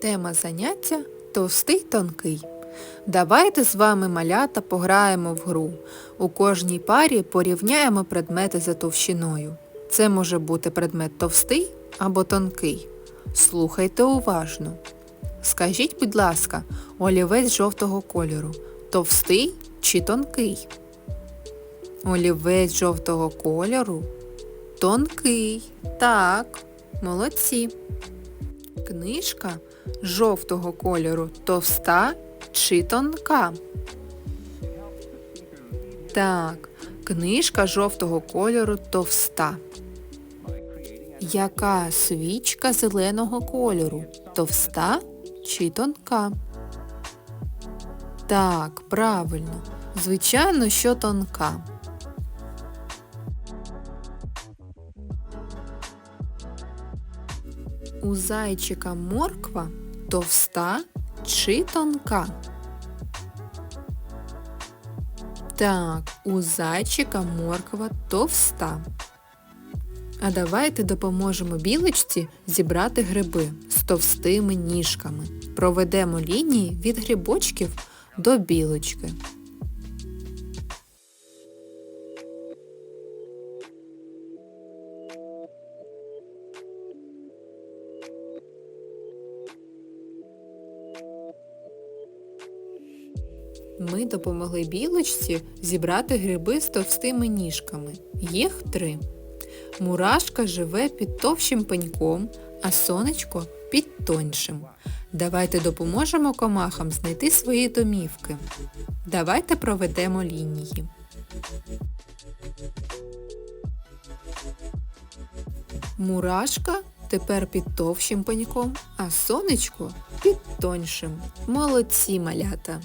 Тема заняття товстий тонкий. Давайте з вами малята пограємо в гру. У кожній парі порівняємо предмети за товщиною. Це може бути предмет товстий або тонкий. Слухайте уважно. Скажіть, будь ласка, олівець жовтого кольору товстий чи тонкий? Олівець жовтого кольору тонкий. Так, молодці. Книжка жовтого кольору товста чи тонка? Так, книжка жовтого кольору товста. Яка свічка зеленого кольору? Товста чи тонка? Так, правильно. Звичайно, що тонка. У зайчика морква товста чи тонка? Так, у зайчика морква товста. А давайте допоможемо білочці зібрати гриби з товстими ніжками. Проведемо лінії від грибочків до білочки. Ми допомогли білочці зібрати гриби з товстими ніжками. Їх три. Мурашка живе під товщим пеньком, а сонечко під тоншим. Давайте допоможемо комахам знайти свої домівки. Давайте проведемо лінії. Мурашка тепер під товщим пеньком, а сонечко під тоншим. Молодці малята!